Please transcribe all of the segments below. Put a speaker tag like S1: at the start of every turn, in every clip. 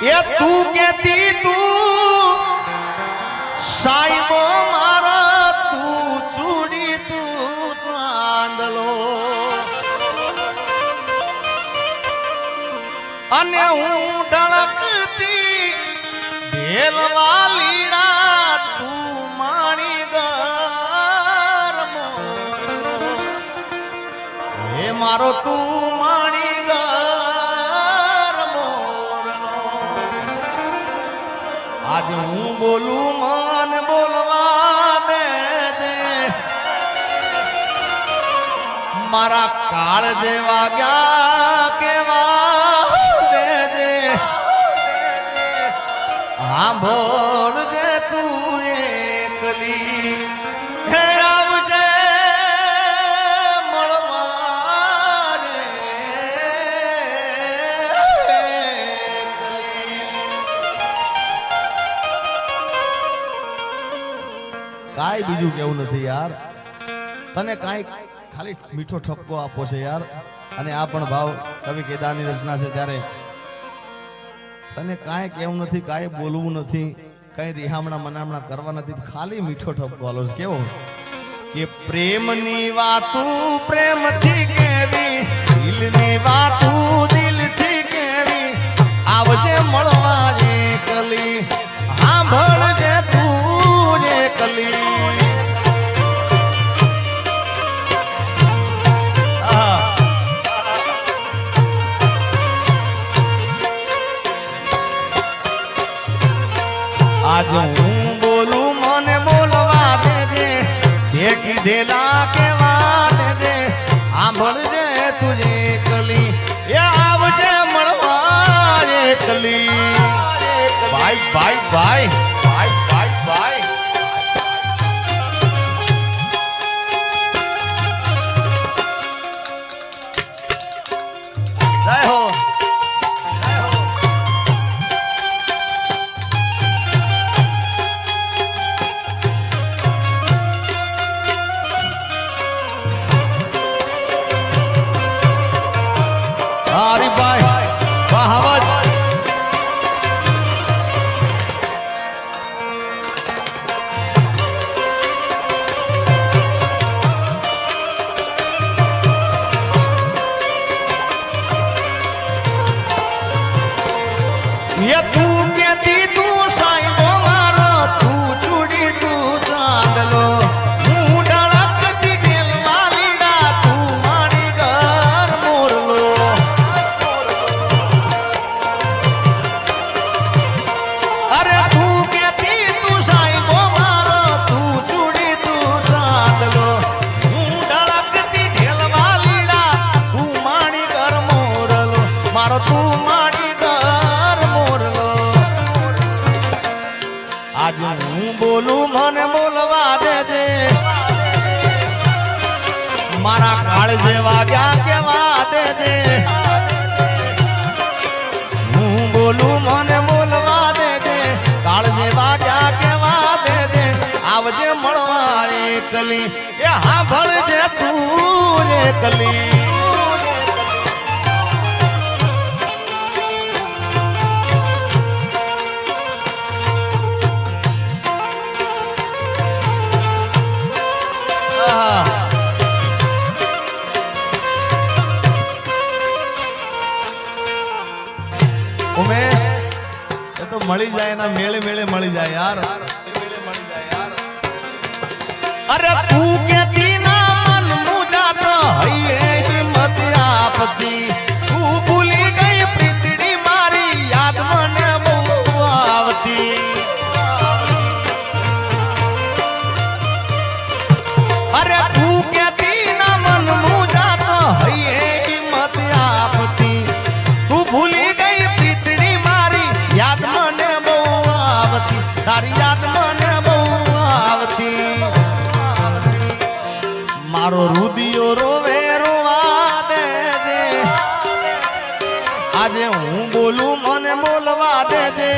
S1: એ તું કેતી તું, સાઈબો મારા, તું ચૂડી તું ચાંદલો. અને હું ડળકતી ઢેલવા લીડા તું માણી હે મારો તું બોલું મન બોલવા દે મારા કાળ જેવા ગયા કેવા દે દે હા સાંભળ જે તું એકલી બીજું કેવું નથી યાર. તને કાંઈ ખાલી મીઠો ઠપકો આપો છે યાર. અને આ પણ ભાવ કવિ કેદારની રચના છે ત્યારે. તને કાંઈ કેવું નથી, કાંઈ બોલવું નથી, કાંઈ રિહામણા મનામણા કરવા નથી, ખાલી મીઠો ઠપકો આલો છે. કેવો? કે પ્રેમની વાતું પ્રેમથી કેવી, દિલની વાતું જે કીધેલા રોવે રોવા દેજે આજે હું બોલું મને બોલવા દેજે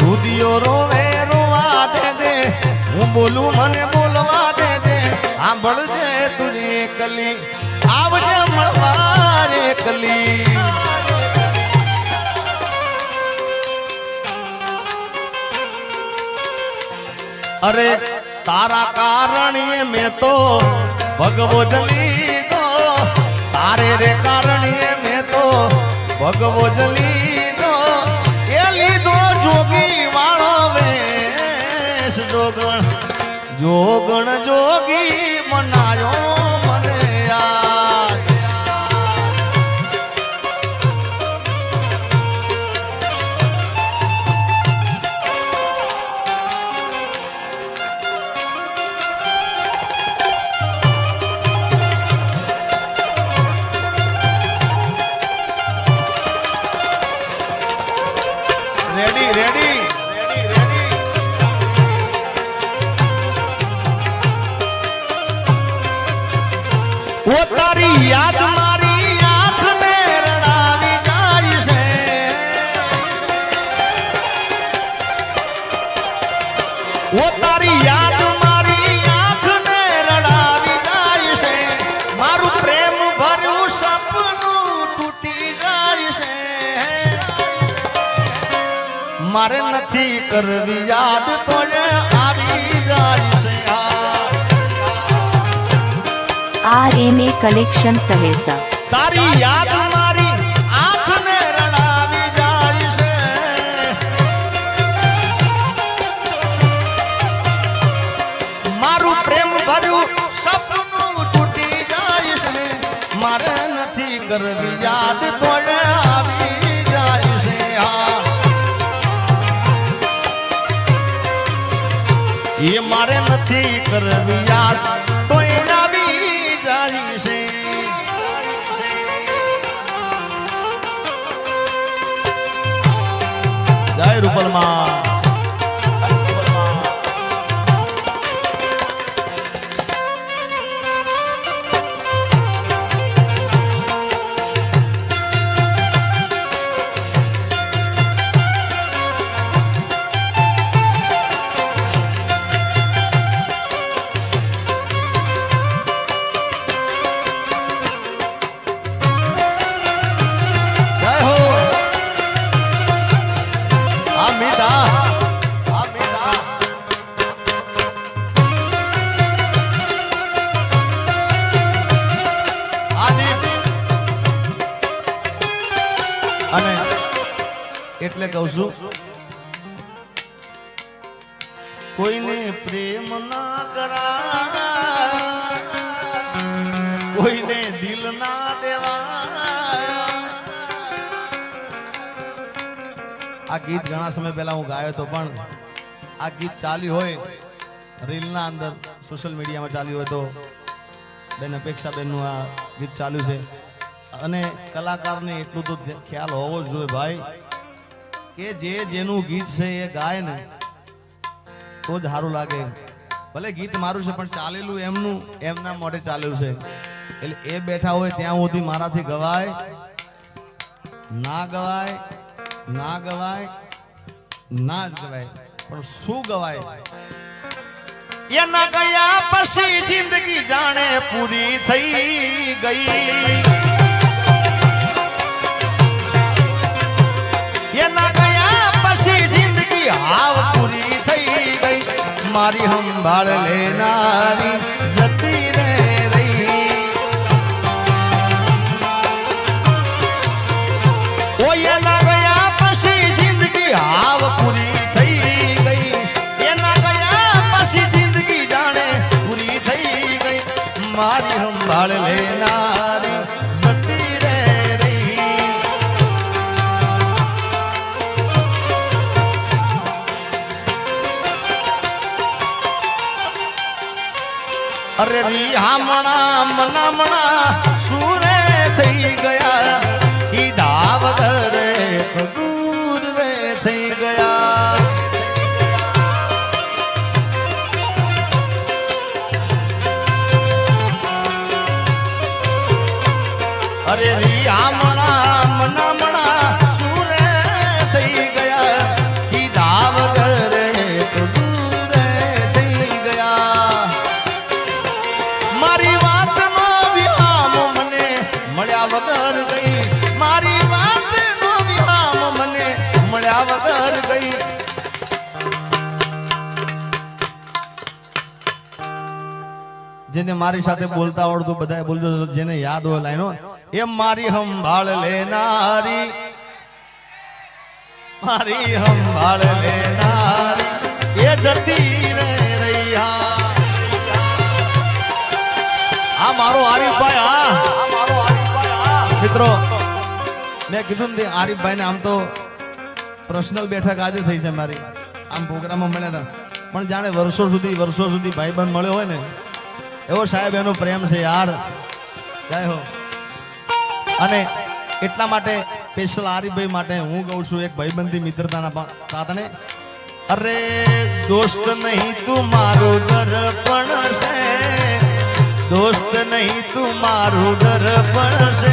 S1: રુદિયો રોવે રોવા દેજે હું બોલું મને બોલવા દેજે સાંભળજે તુજે કલી આવજે મળવા રે કલી અરે તારા કારણીએ મેં તો ભગવો જ લીધો. તારે રે કારણીએ મેં તો ભગવો જ લીધો. એ લીધો જોગી વાળો વેશ જોગણ. જોગણ જોગી મનાયો
S2: કલેક્શન સહેસા
S1: તારી યાદ મારી આંખને રડાવી જાય છે મારું પ્રેમ ભર્યું સપનું તૂટી જાય છે મારે નથી કરવી યાદ તો જ આવી જાય છે હા એ મારે નથી કરવી જય રૂપલમાં છું કોઈને પ્રેમ ના કરા કોઈને દિલ ના દેવા આ ગીત ઘણા સમય પહેલા હું ગાયો હતો, પણ આ ગીત ચાલ્યું હોય રીલના અંદર, સોશિયલ મીડિયામાં ચાલ્યું હોય તો બેન અપેક્ષા બેનનું આ ગીત ચાલ્યું છે. અને કલાકારને એટલું તો ખ્યાલ હોવો જ જોઈએ, ભાઈ. કે જે જેનું ગીત છે એ ગાય ને, તો જ સારું લાગે. ભલે ગીત મારું છે, પણ ચાલેલું એમનું, એમના મોઢે ચાલેલું છે. એટલે એ બેઠા હોય ત્યાં સુધી મારાથી ગવાય, ના ગવાય ના ગવાય, ના જ ગવાય. પણ શું ગવાય? એના ગયા પછી જિંદગી જાણે પૂરી થઈ ગઈ. એના પછી જિંદગી હાવ પૂરી થઈ ગઈ. મારી સંભાળ લેનારી જતી રે રહી ઓય એના ગયા પછી મારી સંભાળ લેનારી અરે રિહામણા મનામણા સુરે થઈ ગયા. જેને મારી સાથે બોલતા આવડતું બધા બોલજો જેને યાદ હોય લાઈનો. એ મારી સંભાળ લેનારી. મારી સંભાળ લેનારી. એ જતી રે રૈયા. આ મારો આરીફભાઈ હા. મિત્રો મેં કીધું ને આરીફભાઈ ને આમ તો પર્સનલ બેઠક આજે થઈ છે મારી. આમ પ્રોગ્રામમાં મળ્યા હતા. પણ જાણે વર્ષો સુધી વર્ષો સુધી ભાઈબંધ મળ્યો હોય ને એવો સાહેબ, એનો પ્રેમ છે યાર. જય હો. અને એટલા માટે સ્પેશિયલ આરીફભાઈ માટે હું કહું છું, એક ભાઈબંધી મિત્રતાના સાથને. અરે દોસ્ત નહીં તું મારું દર્પણ છે દોસ્ત નહીં તું મારું દર્પણ છે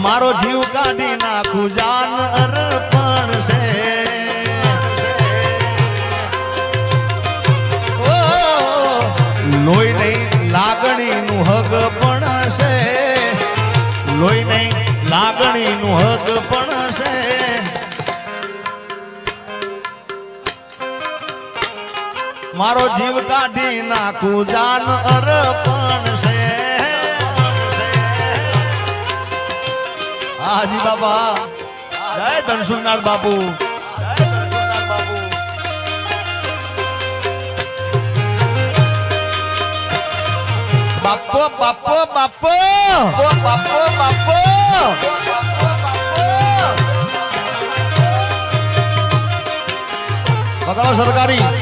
S1: મારો જીવ કાઢી નાખું જાન અર્પણ મારો જીવ કાઢી નાખું, જાન અર્પણ છે. હાજી બાબા જય ધનસુરનાથ બાપુ બાપો બાપો. બાપો બાપો બાપો. પકડો સરકારી.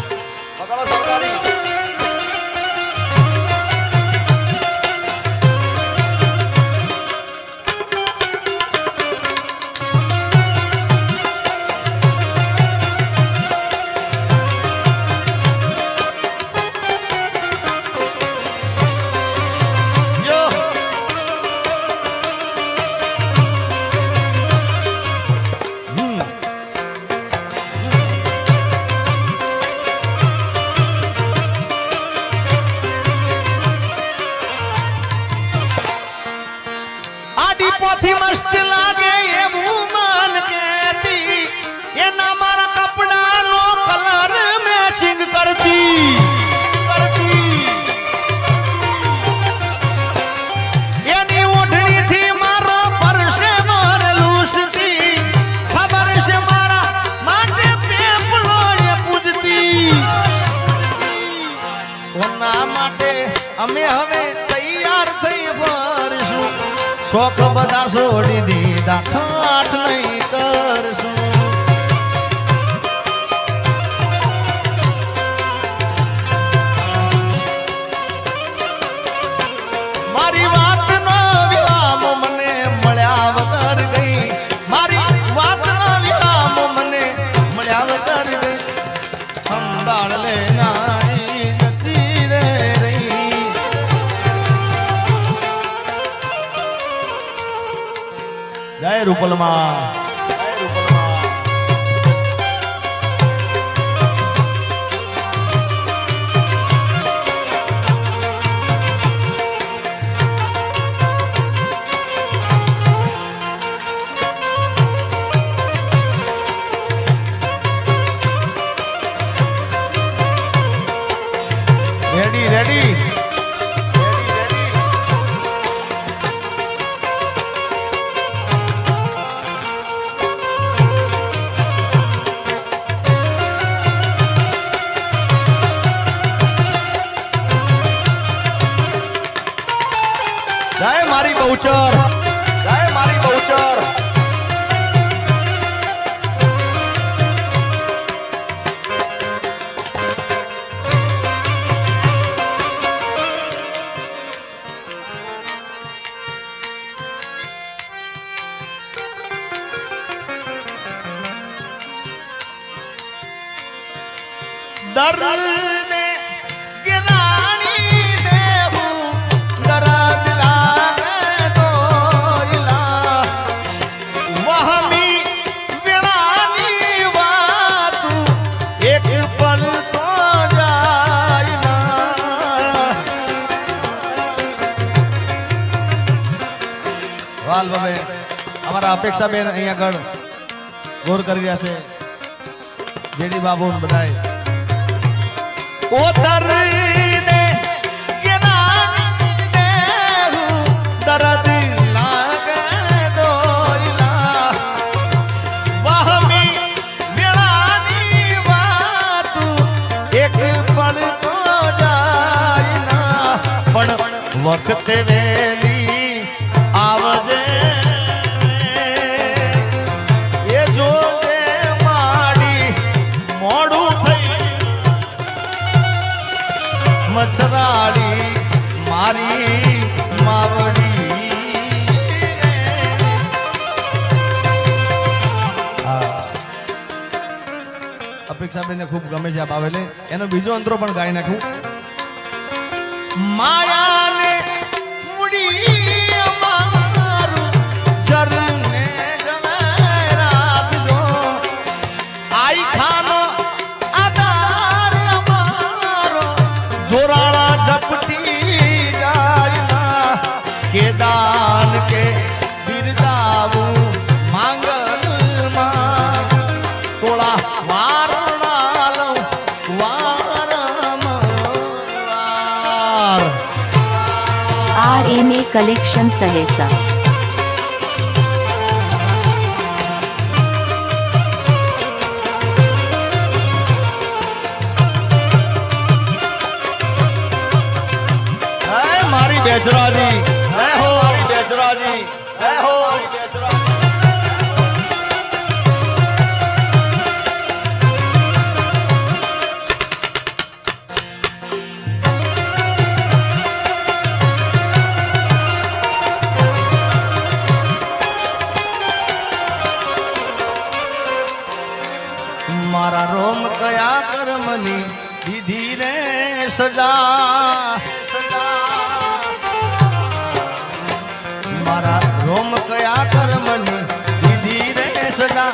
S1: મારી વાલ બાબે અમારા અપેક્ષા બેન અહીંયા આગળ ગોર કરી રહ્યા છે. જેડી બાબુ બધાય ઓ દર્દ ગિરાણી અપેક્ષાબેનને ખૂબ ગમે છે આ બાવેલે એનો બીજો અંતરો પણ ગાઈ નાખું. માયાને મુડી
S2: કલેક્શન સહેસા
S1: મારી બેસરાજી સજા મારા રોમ કયા કર્મની દીધી રે સદા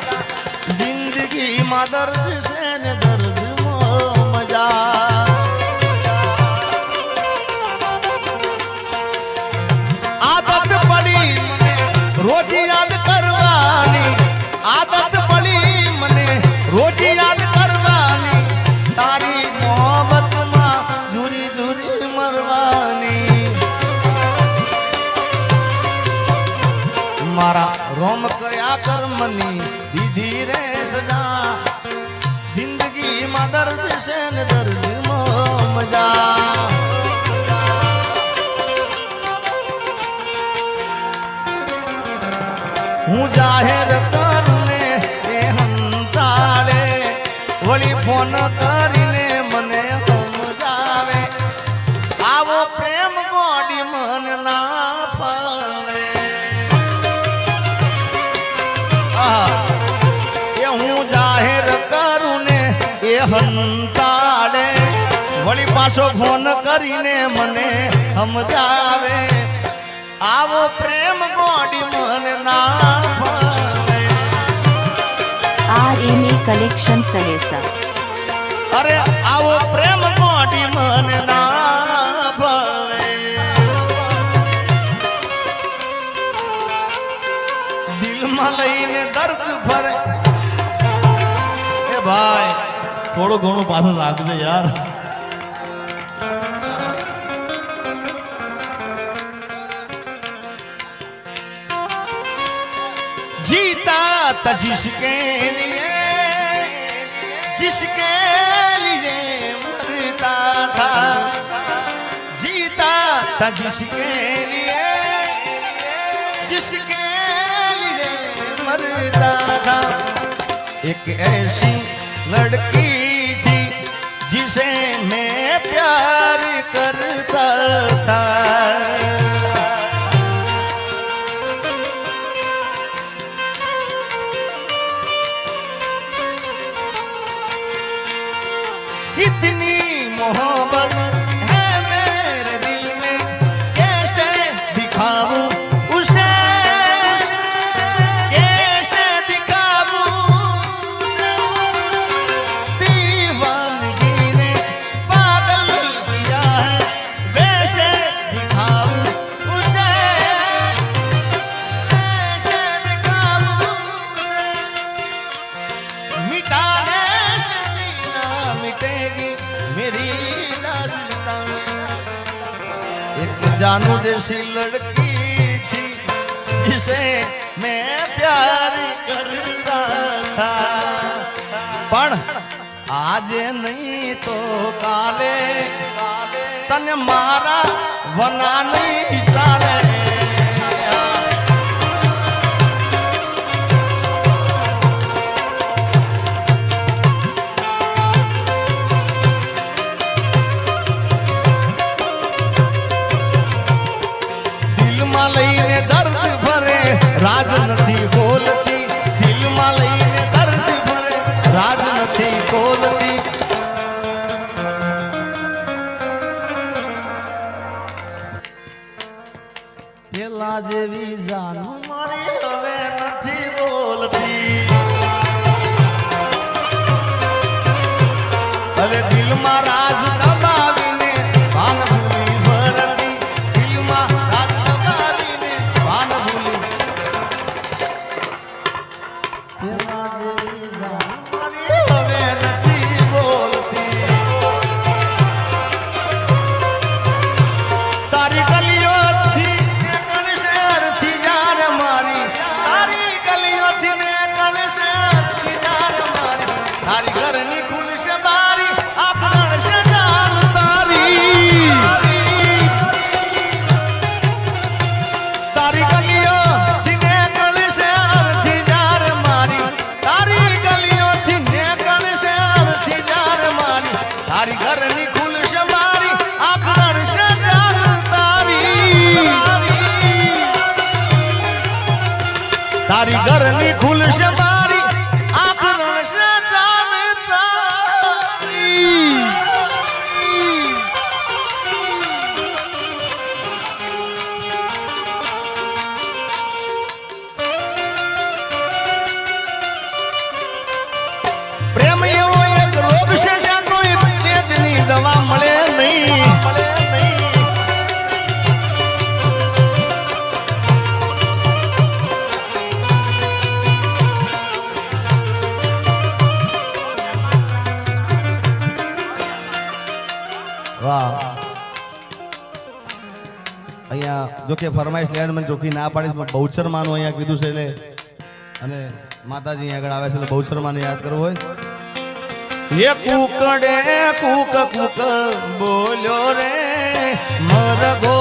S1: જિંદગી માં દર્દ છે કર્મની દીધી રે સજા. જિંદગીમાં દર્દ છે ને દર્દ મજા. હું જાહેર કરું ને એ હંતાળે વળી ફોન કરીને એ હંતાડે વળી પાછો ફોન કરીને મને સમજાવે. આવો પ્રેમ ગોડી મને ના આ
S2: આર એમ કલેક્શન સહેસા.
S1: અરે આવો પ્રેમ થોડું ઘણું પાછું લાગશે યાર जीता था जिसके लिए जिसके लिए मरता था जीता था जिसके लिए जिसके लिए मरता था एक ऐसी लड़की थी जिसे मैं प्यार करता था कितनी मोहब्बत सी लड़की थी, जिसे मैं प्यार करता था। पण आज नहीं तो काले, तन मारा बना नहीं चाले કે ફરમાઈશ લેવાનું મને ચોખ્ખી ના પાડીશ, પણ બહુચર માનું અહીંયા કીધું છે એટલે અને માતાજી આગળ આવે છે એટલે બહુચર યાદ કરવું હોય. એ કુકડે કુક કુક બોલ્યો રે મરગો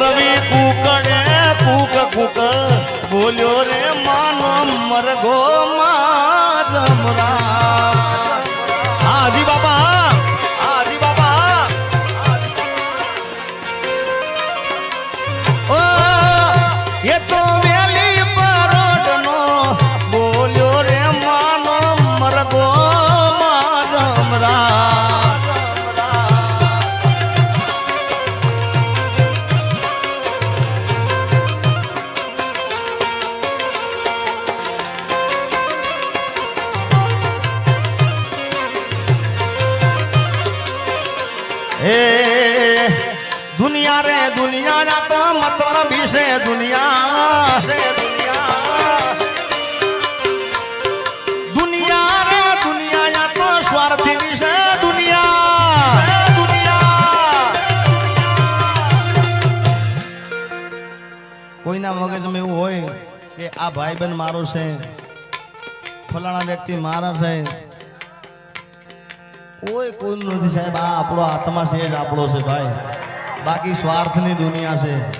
S1: રવિ કુકડે કુક કુક બોલ્યો રે માનો માધમરા હાજી મારો ફલાણા વ્યક્તિ મારા છે કોઈ કોઈ નથી સાહેબ, આ આપણો આત્મા છે જ આપણો છે ભાઈ. બાકી સ્વાર્થની દુનિયા છે.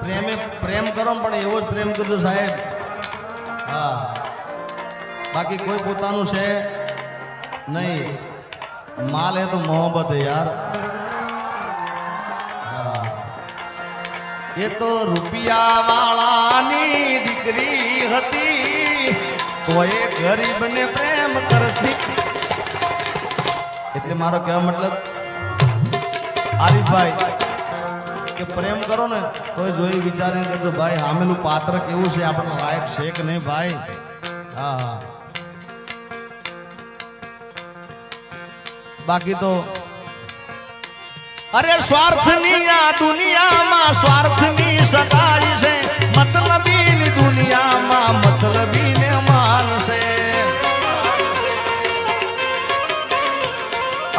S1: પ્રેમે, પ્રેમ કરો પણ એવો જ પ્રેમ કરજો સાહેબ. હા. બાકી કોઈ પોતાનું છે નહીં. માલ એ તો મોહબ્બત યાર. એ તો રૂપિયા વાળાની દીકરી હતી. તો એ ગરીબને પ્રેમ કરતી એટલે મારો કહેવા મતલબ, આરીફભાઈ, કે પ્રેમ કરો ને, તો જોઈ વિચારીને કરજો ભાઈ, હામેલું પાત્ર કેવું છે? આપણને લાયક છે કે નહીં ભાઈ? હા. બાકી તો અરે સ્વાર્થની આ દુનિયામાં સ્વાર્થની સગાઈ છે. મતલબીની દુનિયામાં મતલબીને માનશે.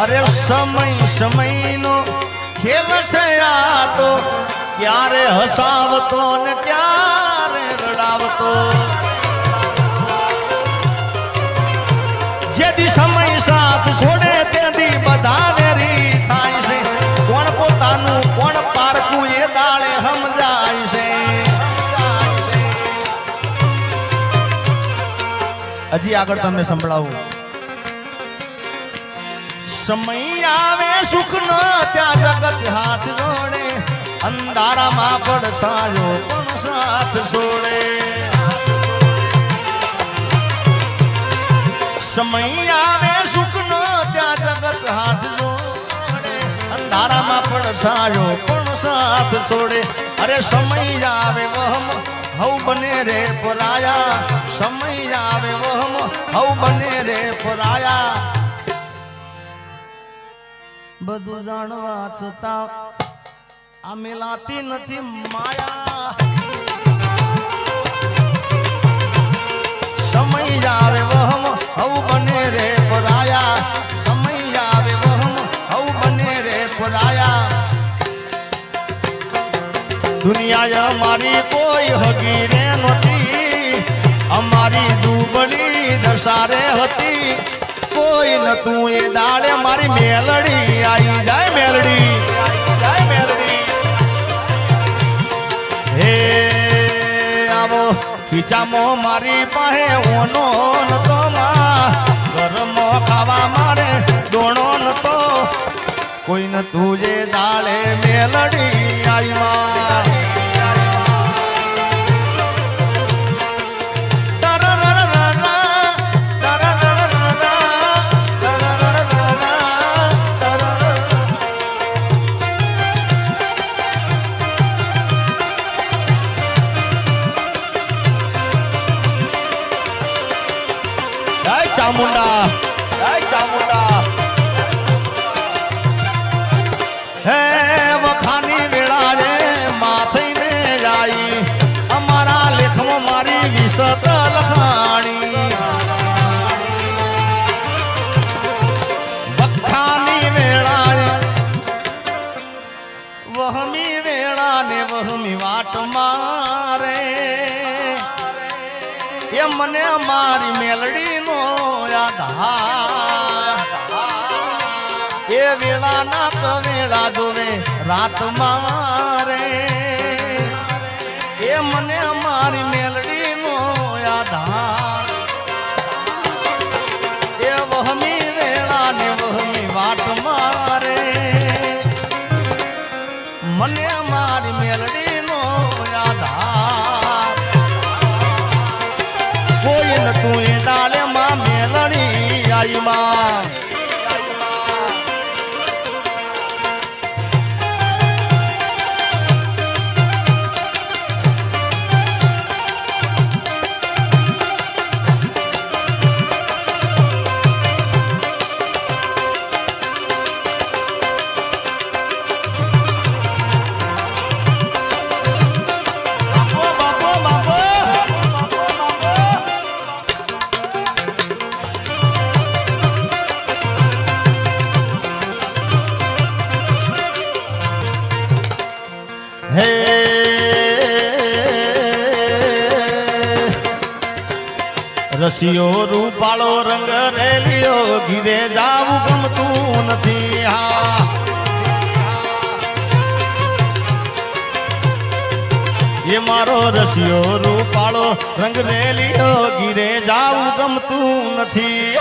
S1: અરે સમય સમયનો ખેલ છે આ તો. ક્યારે હસાવતો ને ક્યારે રડાવતો. જેથી સમય સાથ છોડે, તેથી બધા વેરી થાય છે. પોતાનું કોણ પારખું એ દાળે સમજાય છે. હજી આગળ તમને સંભળાવું. સમય આવે, સુખ નો ત્યાં જગત હાથ જોડે. અંધારામાં પડછાયો પણ સાથ છોડે સમય આવે, સુખ નો ત્યાં જગત હાથ જોડે. અંધારામાં પડછાયો પણ સાથ છોડે. અરે સમય આવે વહમ, હવ બને રે પરાયા. સમય આવે વહમ, હવ બને રે પરાયા. બધું જાણવા છતાં આ મિલાતી નથી માયા. સમય આવે વહમ, હવ બને રે પરાયા. સમય આવે વહમ, હવ બને રે પરાયા. દુનિયા અમારી કોઈ હગી નહોતી. અમારી દુબળી દશારે હતી. કોઈ નતું એ દાડે મારી મેલડી. આવી જાય મેલડી. જાય મેલડી આવો. ખીચામાં મારી પાસે ઓનો નતો માં. ખાવા મારે ડોણો નતો. કોઈ નતું જે દાડે મેલડી. આઈ એ મને મારી મેલડી નો આધાર. એ વેળા ના તો વેળા જોવે રાત મારે એ મને મારી મેલડી નો આધાર. એ વહમી વેળા ને વહમી વાટ મારે. મને મારી મેલડી મેલડી માં રસિયો રૂપાળો રંગ રેલિયો ઘીરે જાવું ગમતું નથી. હા. એ મારો રસિયો રૂપાળો રંગ રેલિયો ઘીરે જાવું ગમતું નથી.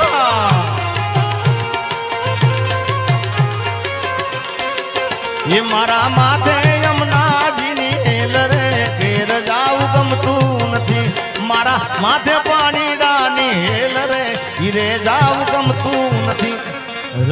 S1: એ મારા માથે યમુનાજીની હેલ રે ઘેર જાવું ગમતું નથી. મારા માથે પાણી ડાની હેલ રે ઘીરે જાવું ગમતું નથી.